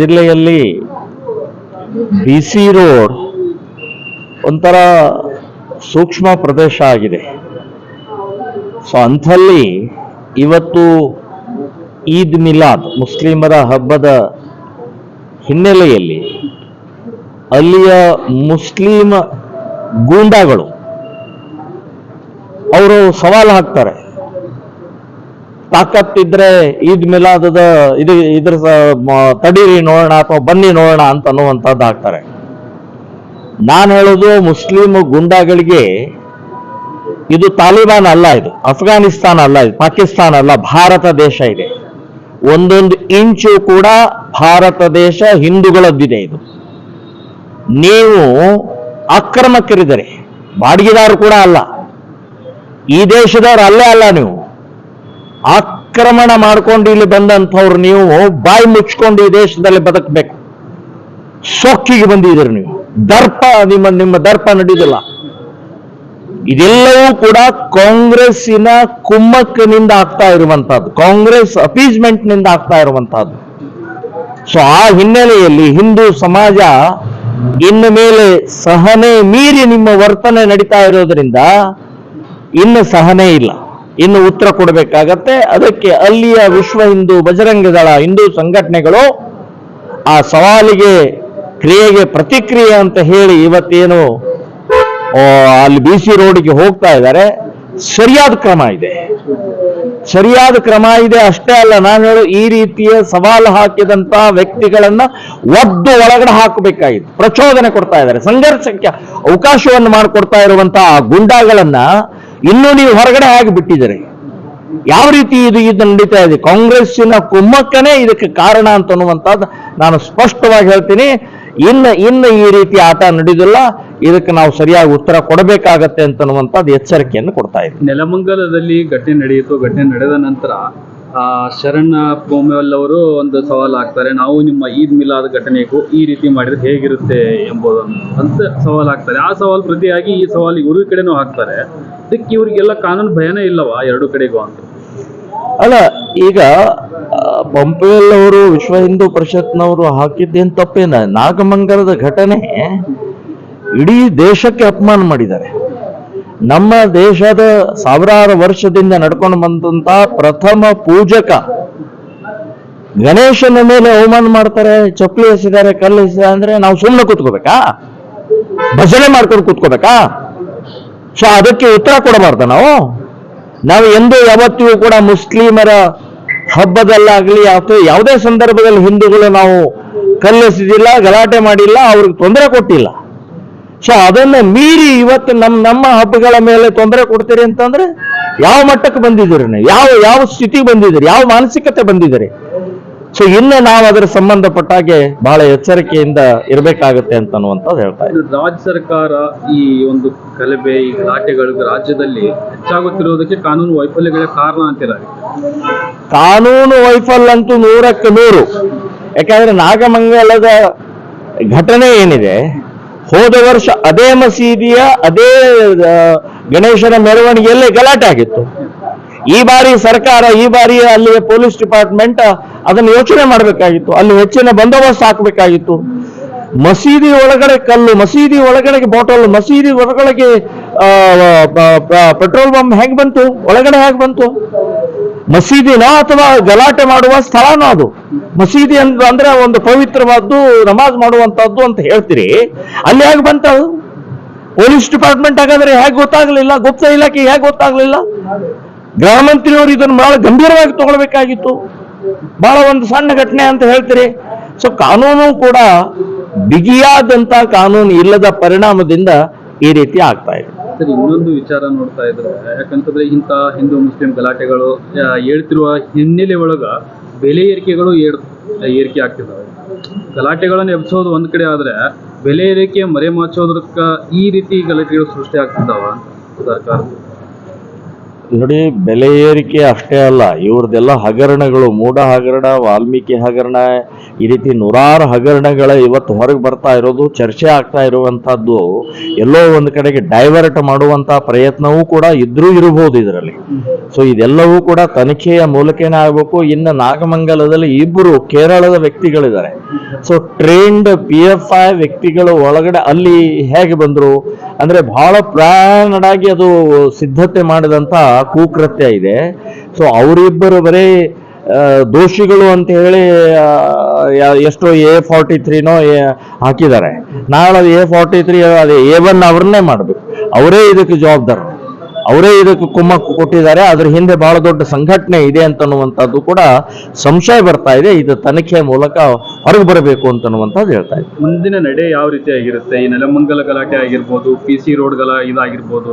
ಜಿಲ್ಲೆಯಲ್ಲಿ B C road ಒಂಥರ ಸೂಕ್ಷ್ಮ ಪ್ರದೇಶ ಆಗಿದೆ. ಸೊ ಅಂಥಲ್ಲಿ ಇವತ್ತು ಈದ್ ಮಿಲಾದ್, ಮುಸ್ಲಿಮರ ಹಬ್ಬದ ಹಿನ್ನೆಲೆಯಲ್ಲಿ ಅಲ್ಲಿಯ ಮುಸ್ಲಿಂ ಗೂಂಡಾಗಳು, ಅವರು ಸವಾಲು ಹಾಕ್ತಾರೆ. ತಾಕತ್ತಿದ್ರೆ ಈದ್ ಮಿಲಾದದ ಇದು ಇದ್ರ ತಡೀರಿ ನೋಡೋಣ ಅಥವಾ ಬನ್ನಿ ನೋಡೋಣ ಅಂತ ಅನ್ನುವಂಥದ್ದು ಹಾಕ್ತಾರೆ ನಾನು ಹೇಳೋದು ಮುಸ್ಲಿಂ ಗುಂಡಾಗಳಿಗೆ ಇದು ತಾಲಿಬಾನ್ ಅಲ್ಲ ಇದು, ಅಫ್ಘಾನಿಸ್ತಾನ್ ಅಲ್ಲ ಇದು, ಪಾಕಿಸ್ತಾನ ಅಲ್ಲ, ಭಾರತ ದೇಶ ಇದೆ. ಒಂದೊಂದು ಇಂಚು ಕೂಡ ಭಾರತ ದೇಶ ಹಿಂದೂಗಳದ್ದಿದೆ ಇದು. ನೀವು ಅಕ್ರಮಕ್ಕಿರಿದರೆ ಬಾಡಿಗೆದಾರು ಕೂಡ ಅಲ್ಲ. ಈ ದೇಶದವ್ರು ಅಲ್ಲೇ ಅಲ್ಲ ನೀವು. ಆಕ್ರಮಣ ಮಾಡ್ಕೊಂಡು ಇಲ್ಲಿ ಬಂದಂಥವ್ರು ನೀವು, ಬಾಯಿ ಮುಚ್ಕೊಂಡು ಈ ದೇಶದಲ್ಲಿ ಬದುಕಬೇಕು. ಸೊಕ್ಕಿಗೆ ಬಂದಿದ್ದೀರಿ ನೀವು. ದರ್ಪ, ನಿಮ್ಮ ನಿಮ್ಮ ದರ್ಪ ನಡೆದಿಲ್ಲ. ಇದೆಲ್ಲವೂ ಕೂಡ ಕಾಂಗ್ರೆಸ್ಸಿನ ಕುಮ್ಮಕ್ಕಿನಿಂದ ಆಗ್ತಾ ಇರುವಂತಹದ್ದು ಕಾಂಗ್ರೆಸ್ ಅಪೀಸ್ಮೆಂಟ್ನಿಂದ ಆಗ್ತಾ ಇರುವಂತಹದ್ದು ಸೊ ಆ ಹಿನ್ನೆಲೆಯಲ್ಲಿ ಹಿಂದೂ ಸಮಾಜ ಇನ್ನು ಮೇಲೆ ಸಹನೆ ಮೀರಿ ನಿಮ್ಮ ವರ್ತನೆ ನಡೀತಾ ಇರೋದ್ರಿಂದ ಇನ್ನು ಸಹನೆ ಇಲ್ಲ. ಇನ್ನು ಉತ್ತರ ಕೊಡಬೇಕಾಗತ್ತೆ. ಅದಕ್ಕೆ ಅಲ್ಲಿಯ ವಿಶ್ವ ಹಿಂದೂ ಬಜರಂಗ ದಳ ಹಿಂದೂ ಸಂಘಟನೆಗಳು ಆ ಸವಾಲಿಗೆ ಕ್ರಿಯೆಗೆ ಪ್ರತಿಕ್ರಿಯೆ ಅಂತ ಹೇಳಿ ಇವತ್ತೇನು ಅಲ್ಲಿ ಬಿ ಸಿ ರೋಡ್ಗೆ ಹೋಗ್ತಾ ಇದ್ದಾರೆ. ಸರಿಯಾದ ಕ್ರಮ ಇದೆ. ಸರಿಯಾದ ಕ್ರಮ ಇದೆ ಅಷ್ಟೇ ಅಲ್ಲ, ನಾನು ಹೇಳು ಈ ರೀತಿಯ ಸವಾಲು ಹಾಕಿದಂತ ವ್ಯಕ್ತಿಗಳನ್ನ ಒದ್ದು ಒಳಗಡೆ ಹಾಕಬೇಕಾಗಿತ್ತು. ಪ್ರಚೋದನೆ ಕೊಡ್ತಾ ಇದ್ದಾರೆ. ಸಂಘರ್ಷಕ್ಕೆ ಅವಕಾಶವನ್ನು ಮಾಡಿಕೊಡ್ತಾ ಇರುವಂತಹ ಆ ಗುಂಡಾಗಳನ್ನ ಇನ್ನೂ ನೀವು ಹೊರಗಡೆ ಹಾಕಿ ಬಿಟ್ಟಿದ್ದೀರಿ? ಯಾವ ರೀತಿ ಇದು ಇದು ನಡೀತಾ ಇದೆ? ಕಾಂಗ್ರೆಸ್ಸಿನ ಕುಮ್ಮಕ್ಕನೇ ಇದಕ್ಕೆ ಕಾರಣ ಅಂತ ಅನ್ನುವಂಥದ್ದು ನಾನು ಸ್ಪಷ್ಟವಾಗಿ ಹೇಳ್ತೀನಿ. ಇನ್ನು ಇನ್ನು ಈ ರೀತಿ ಆಟ ನಡೆಯುವುದಿಲ್ಲ ಇದಕ್ಕೆ ನಾವು ಸರಿಯಾಗಿ ಉತ್ತರ ಕೊಡಬೇಕಾಗತ್ತೆ ಅಂತನ್ನುವಂಥದ್ದು ಎಚ್ಚರಿಕೆಯನ್ನು ಕೊಡ್ತಾ ಇದ್ದೀವಿ ನೆಲಮಂಗಲದಲ್ಲಿ ಘಟನೆ ನಡೆಯಿತು. ಘಟನೆ ನಡೆದ ನಂತರ ಶರಣ ಬೋಮೆಲ್ ಅವರು ಒಂದು ಸವಾಲು ಹಾಕ್ತಾರೆ, ನಾವು ನಿಮ್ಮ ಈದ್ ಮಿಲಾದ್ ಘಟನೆಗೂ ಈ ರೀತಿ ಮಾಡಿದ್ರೆ ಹೇಗಿರುತ್ತೆ ಎಂಬುದನ್ನು ಅಂತ ಸವಾಲು ಹಾಕ್ತಾರೆ. ಆ ಸವಾಲು ಪ್ರತಿಯಾಗಿ ಈ ಸವಾಲು ಇವ್ರ ಕಡೆನೂ ಹಾಕ್ತಾರೆ. ಅದಕ್ಕೆ ಇವರಿಗೆಲ್ಲ ಕಾನೂನು ಭಯನೇ ಇಲ್ಲವಾ ಎರಡು ಕಡೆಗೂ ಅಂತ? ಅಲ್ಲ, ಈಗ ಅವರು ವಿಶ್ವ ಹಿಂದೂ ಪರಿಷತ್ನವರು ಹಾಕಿದ್ದೇನು ತಪ್ಪೇನ? ನಾಗಮಂಗಲದ ಘಟನೆ ಇಡೀ ದೇಶಕ್ಕೆ ಅಪಮಾನ ಮಾಡಿದ್ದಾರೆ. ನಮ್ಮ ದೇಶದ ಸಾವಿರಾರು ವರ್ಷದಿಂದ ನಡ್ಕೊಂಡು ಬಂದಂತ ಪ್ರಥಮ ಪೂಜಕ ಗಣೇಶನ ಮೇಲೆ ಅವಮಾನ ಮಾಡ್ತಾರೆ, ಚಪ್ಪಲಿ ಎಸಿದ್ದಾರೆ, ಕಲ್ಲು ಎಸಿದ್ದಾರೆ ಅಂದ್ರೆ ನಾವು ಸುಮ್ಮನೆ ಕೂತ್ಕೋಬೇಕಾ? ಭಜನೆ ಮಾಡ್ಕೊಂಡು ಕೂತ್ಕೋಬೇಕಾ? ಸೊ ಅದಕ್ಕೆ ಉತ್ತರ ಕೊಡಬಾರ್ದ ನಾವು. ನಾವು ಎಂದೂ ಯಾವತ್ತಿಗೂ ಕೂಡ ಮುಸ್ಲಿಮರ ಹಬ್ಬದಲ್ಲಾಗ್ಲಿ ಅಥವಾ ಯಾವುದೇ ಸಂದರ್ಭದಲ್ಲಿ ಹಿಂದೂಗಳು ನಾವು ಕಲ್ಲೆಸಿದಿಲ್ಲ ಗಲಾಟೆ ಮಾಡಿಲ್ಲ, ಅವ್ರಿಗೆ ತೊಂದರೆ ಕೊಟ್ಟಿಲ್ಲ. ಸೊ ಅದನ್ನ ಮೀರಿ ಇವತ್ತು ನಮ್ಮ ನಮ್ಮ ಹಬ್ಬಗಳ ಮೇಲೆ ತೊಂದರೆ ಕೊಡ್ತೀರಿ ಅಂತಂದ್ರೆ ಯಾವ ಮಟ್ಟಕ್ಕೆ ಬಂದಿದ್ದೀರಿ ನೀವು? ಯಾವ ಯಾವ ಸ್ಥಿತಿ ಬಂದಿದ್ದೀರಿ? ಯಾವ ಮಾನಸಿಕತೆ ಬಂದಿದ್ದೀರಿ? ಸೊ ಇನ್ನು ನಾವು ಅದರ ಸಂಬಂಧಪಟ್ಟ ಹಾಗೆ ಬಹಳ ಎಚ್ಚರಿಕೆಯಿಂದ ಇರಬೇಕಾಗುತ್ತೆ ಅಂತ ಅನ್ನುವಂಥದ್ದು ಹೇಳ್ತಾ ಇದ್ದೀವಿ ರಾಜ್ಯ ಸರ್ಕಾರ ಈ ಒಂದು ಗಲಭೆ ಈ ಗಲಾಟೆಗಳು ರಾಜ್ಯದಲ್ಲಿ ಹೆಚ್ಚಾಗುತ್ತಿರುವುದಕ್ಕೆ ಕಾನೂನು ವೈಫಲ್ಯಗಳ ಕಾರಣ ಅಂತಿರಲಿ ಕಾನೂನು ವೈಫಲ್ಯ ಅಂತೂ ನೂರಕ್ಕೆ ನೂರು. ಯಾಕಂದ್ರೆ ನಾಗಮಂಗಲದ ಘಟನೆ ಏನಿದೆ? ಹೋದ ವರ್ಷ ಅದೇ ಮಸೀದಿಯ ಅದೇ ಗಣೇಶನ ಮೆರವಣಿಗೆಯಲ್ಲಿ ಗಲಾಟೆ ಆಗಿತ್ತು. ಈ ಬಾರಿ ಸರ್ಕಾರ, ಈ ಬಾರಿ ಅಲ್ಲಿಯ ಪೊಲೀಸ್ ಡಿಪಾರ್ಟ್ಮೆಂಟ್ ಅದನ್ನು ಯೋಚನೆ ಮಾಡಬೇಕಾಗಿತ್ತು. ಅಲ್ಲಿ ಹೆಚ್ಚಿನ ಬಂದೋಬಸ್ತ್ ಹಾಕಬೇಕಾಗಿತ್ತು. ಮಸೀದಿ ಒಳಗಡೆ ಕಲ್ಲು, ಮಸೀದಿ ಒಳಗಡೆ ಬಾಟಲ್, ಮಸೀದಿ ಒಳಗಡೆಗೆ ಪೆಟ್ರೋಲ್ ಬಂಪ್ ಹೆಂಗ್ ಬಂತು? ಒಳಗಡೆ ಹೇಗೆ ಬಂತು? ಮಸೀದಿನ ಅಥವಾ ಗಲಾಟೆ ಮಾಡುವ ಸ್ಥಳನೋ ಅದು. ಮಸೀದಿ ಅಂದ್ರೆ ಒಂದು ಪವಿತ್ರವಾದ್ದು, ನಮಾಜ್ ಮಾಡುವಂತದ್ದು ಅಂತ ಹೇಳ್ತೀರಿ. ಅಲ್ಲಿ ಹೇಗೆ ಬಂತ ಪೊಲೀಸ್ ಡಿಪಾರ್ಟ್ಮೆಂಟ್ ಹಾಗಾದ್ರೆ ಹೇಗೆ ಗೊತ್ತಾಗ್ಲಿಲ್ಲ? ಗುಪ್ತ ಇಲಾಖೆ ಹೇಗೆ ಗೊತ್ತಾಗ್ಲಿಲ್ಲ? ಗೃಹ ಮಂತ್ರಿಯವರು ಇದನ್ನು ಬಹಳ ಗಂಭೀರವಾಗಿ ತಗೊಳ್ಬೇಕಾಗಿತ್ತು. ಬಹಳ ಒಂದು ಸಣ್ಣ ಘಟನೆ ಅಂತ ಹೇಳ್ತೀರಿ. ಸೊ ಕಾನೂನು ಕೂಡ ಬಿಗಿಯಾದಂತ ಕಾನೂನು ಇಲ್ಲದ ಪರಿಣಾಮದಿಂದ ಈ ರೀತಿ ಆಗ್ತಾ ಇದೆ. ಸರ್ ಇನ್ನೊಂದು ವಿಚಾರ ನೋಡ್ತಾ ಇದ್ರೆ, ಯಾಕಂತಂದ್ರೆ ಇಂಥ ಹಿಂದೂ ಮುಸ್ಲಿಂ ಗಲಾಟೆಗಳು ಹೇಳ್ತಿರುವ ಹಿನ್ನೆಲೆ ಒಳಗ ಬೆಲೆ ಏರಿಕೆಗಳು ಏರ್, ಏರಿಕೆ ಆಗ್ತಿದ್ದಾವೆ ಗಲಾಟೆಗಳನ್ನು ಎಬ್ಸೋದು ಒಂದ್ ಕಡೆ ಆದ್ರೆ, ಬೆಲೆ ಏರಿಕೆ ಮರೆ ಮಾಚೋದಕ್ಕ ಈ ರೀತಿ ಗಲಾಟೆಗಳು ಸೃಷ್ಟಿ ಆಗ್ತಿದ್ದಾವ ಸರ್ಕಾರ. ನೋಡಿ, ಬೆಲೆ ಏರಿಕೆ ಅಷ್ಟೇ ಅಲ್ಲ, ಇವ್ರದ್ದೆಲ್ಲ ಹಗರಣಗಳು, ಮೂಢ ಹಗರಣ, ವಾಲ್ಮೀಕಿ ಹಗರಣ, ಈ ರೀತಿ ನೂರಾರು ಹಗರಣಗಳ ಇವತ್ತು ಹೊರಗೆ ಬರ್ತಾ ಇರೋದು, ಚರ್ಚೆ ಆಗ್ತಾ ಇರುವಂತಹದ್ದು ಎಲ್ಲೋ ಒಂದು ಕಡೆಗೆ ಡೈವರ್ಟ್ ಮಾಡುವಂತ ಪ್ರಯತ್ನವೂ ಕೂಡ ಇದ್ರೂ ಇರಬಹುದು ಇದರಲ್ಲಿ. ಸೊ ಇದೆಲ್ಲವೂ ಕೂಡ ತನಿಖೆಯ ಮೂಲಕನೇ ಆಗಬೇಕು. ಇನ್ನು ನಾಗಮಂಗಲದಲ್ಲಿ ಇಬ್ಬರು ಕೇರಳದ ವ್ಯಕ್ತಿಗಳಿದ್ದಾರೆ. So trained P F I ವ್ಯಕ್ತಿಗಳು ಒಳಗಡೆ ಅಲ್ಲಿ ಹೇಗೆ ಬಂದರು? ಅಂದ್ರೆ ಬಹಳ ಪ್ರಾಣಡಾಗಿ ಅದು ಸಿದ್ಧತೆ ಮಾಡಿದಂತ ಕೂಕೃತ್ಯ ಇದೆ. ಸೊ ಅವರಿಬ್ಬರು ಬರೀ ದೋಷಿಗಳು ಅಂತ ಹೇಳಿ ಎಷ್ಟೋ ಎ ಫಾರ್ಟಿ ತ್ರೀನೋ ಹಾಕಿದ್ದಾರೆ. ನಾಳೆ ಅದು ಎ ಫಾರ್ಟಿ ತ್ರೀ, ಅದೇ ಎ ಒನ್ ಅವ್ರನ್ನೇ ಮಾಡಬೇಕು. ಅವರೇ ಇದಕ್ಕೆ ಜವಾಬ್ದಾರ. ಅವರೇ ಇದಕ್ಕೆ ಕುಮ್ಮಕ್ಕು ಕೊಟ್ಟಿದ್ದಾರೆ. ಅದ್ರ ಹಿಂದೆ ಬಹಳ ದೊಡ್ಡ ಸಂಘಟನೆ ಇದೆ ಅಂತನ್ನುವಂಥದ್ದು ಕೂಡ ಸಂಶಯ ಬರ್ತಾ ಇದೆ. ಇದು ತನಿಖೆಯ ಮೂಲಕ ಹೊರಗೆ ಬರಬೇಕು ಅಂತನ್ನುವಂಥದ್ದು ಹೇಳ್ತಾ ಇದೆ ಮುಂದಿನ ನಡೆ ಯಾವ ರೀತಿ ಆಗಿರುತ್ತೆ? ಈ ನೆಲಮಂಗಲ ಗಲಾಟೆ ಆಗಿರ್ಬೋದು ಪಿ ಸಿ ರೋಡ್ಗಳ ಇದಾಗಿರ್ಬೋದು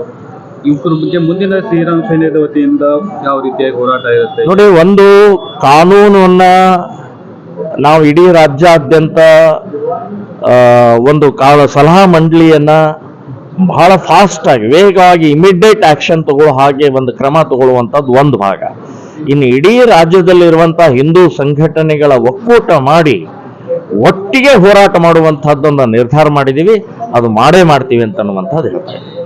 ಇವ್ರ ಬಗ್ಗೆ ಮುಂದಿನ ಶ್ರೀರಾಮ್ ಸೈನ್ಯದ ವತಿಯಿಂದ ಯಾವ ರೀತಿಯಾಗಿ ಹೋರಾಟ ಇರುತ್ತೆ? ನೋಡಿ ಒಂದು ಕಾನೂನನ್ನ ನಾವು ಇಡೀ ರಾಜ್ಯಾದ್ಯಂತ ಒಂದು ಕಾಲ ಸಲಹಾ ಮಂಡಳಿಯನ್ನ ಬಹಳ ಫಾಸ್ಟ್ ಆಗಿ ವೇಗವಾಗಿ ಇಮಿಡಿಯೇಟ್ ಆಕ್ಷನ್ ತಗೊಳ್ಳೋ ಹಾಗೆ ಒಂದು ಕ್ರಮ ತಗೊಳ್ಳುವಂಥದ್ದು ಒಂದು ಭಾಗ. ಇನ್ನು ಇಡೀ ರಾಜ್ಯದಲ್ಲಿರುವಂತಹ ಹಿಂದೂ ಸಂಘಟನೆಗಳ ಒಕ್ಕೂಟ ಮಾಡಿ ಒಟ್ಟಿಗೆ ಹೋರಾಟ ಮಾಡುವಂತಹದ್ದೊಂದು ನಿರ್ಧಾರ ಮಾಡಿದ್ದೀವಿ. ಅದು ಮಾಡೇ ಮಾಡ್ತೀವಿ ಅಂತನ್ನುವಂಥದ್ದು ಹೇಳ್ತಾರೆ